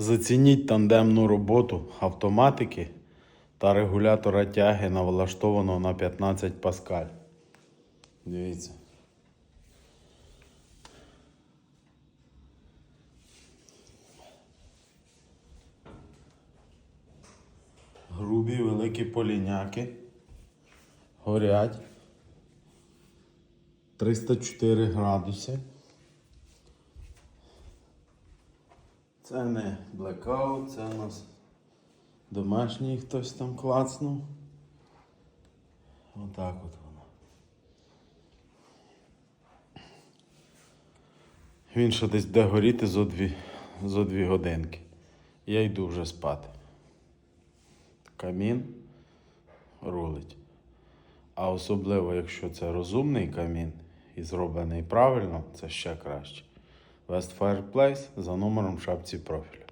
Зацініть тандемну роботу автоматики та регулятора тяги налаштованого на 15 паскаль. Дивіться. Грубі великі поліняки. Горять. 304 градуси. Це не блекаут, це у нас домашній хтось там клацнув. Отак от воно. Він ще десь буде горіти зо дві, зо дві годинки. Я йду вже спати. Камін рулить. А особливо, якщо це розумний камін і зроблений правильно, це ще краще. West Fireplace за номером шапці профілю.